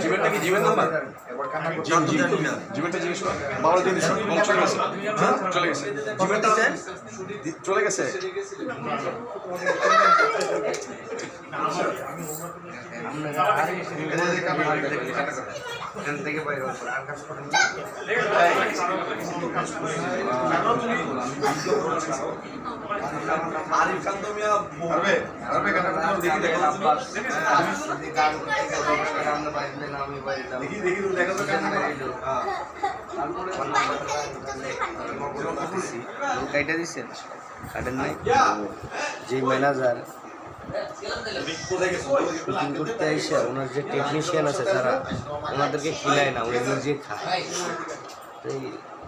জিমেরটা কি জিমের নাম্বার জিমেরটা জিজ্ঞেস বাবার জিনিস বল চলে গেছে হ্যাঁ চলে গেছে জিমেরটা দি- চলে গেছে আরিফ খান তো মিয়া পারবে পারবে কেন দেখি দেখো দেখি। দেখি তুমি দেখো তো কেন কাইটা দিচ্ছেন কাটেন নাই? যে ম্যানেজার শুটিং করতে এসে ওনার যে টেকনিশিয়ান আছে যারা, ওনাদেরকে খিলায় না, উনি নিজে খায়। তো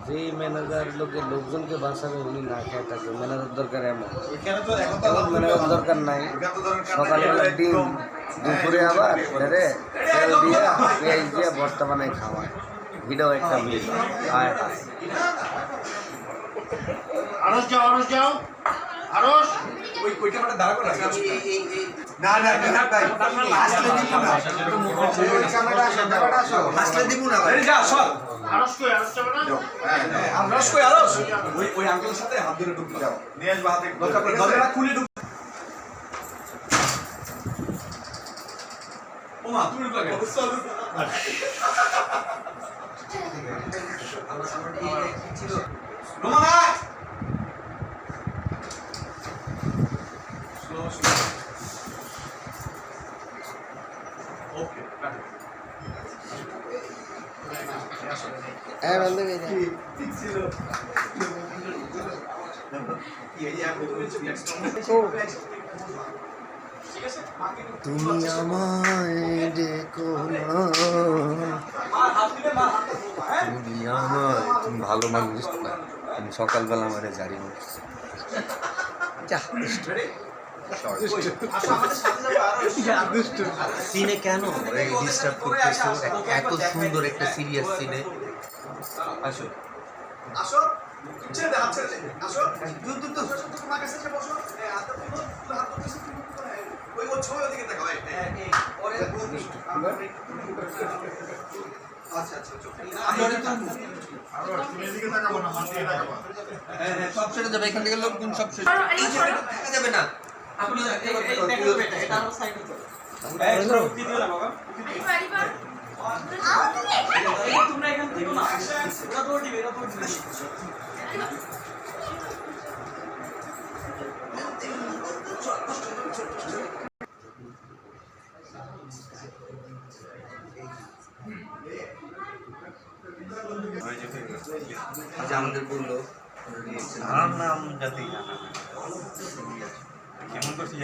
যেই ম্যানেজার লোকের লোকজনকে বাঁচাবে, উনি না খায় থাকে ম্যানেজার দরকার এমন। এমন ম্যানেজার দরকার নাই। সকালবেলা ডিম, দুপুরে আবার ধরে তেল দিয়ে, পেঁয়াজ দিয়ে ভর্তা বানায় খাওয়ায়। এটাও একটা মিল আয় হায় আরস যাও আরস যাও। আরস ওই ওই ক্যামেরা দাঁড়া করে না না না ভাই আসলে দিব না ওই ক্যামেরাটা আসো ক্যামেরাটা আসো আসলে দিব না ভাই যা সর আরস কই আরস যাবে না হ্যাঁ হ্যাঁ আরস কই আরস ওই ওই আঙ্কেলের সাথে হাত ধরে ঢুকলো যাও নিয়ে আসবা হাতে দরকার খুলে ঢুক ওমা তুমি ঢুকলা কেন হ্যাঁ তুমি আমায় দেখো না। তুমি আমায় তুমি ভালো মানুষ না। তুমি সকালবেলা আমার জারি মানুষ সিনে কেন ডিস্টার্ব করতেছো? এত সুন্দর একটা সিরিয়াস সিনে আসো। আসো দূর দূর কাছে এসে বসো। হাতটা ওই ওর ছবি ওদিকে আচ্ছা আচ্ছা আমি ওরে তো আরও তুমি এদিকে তাকাবো না। এখান থেকে যাবে না আচ্ছা আমাদের বলল আমার নাম জাতি। কেমন করছি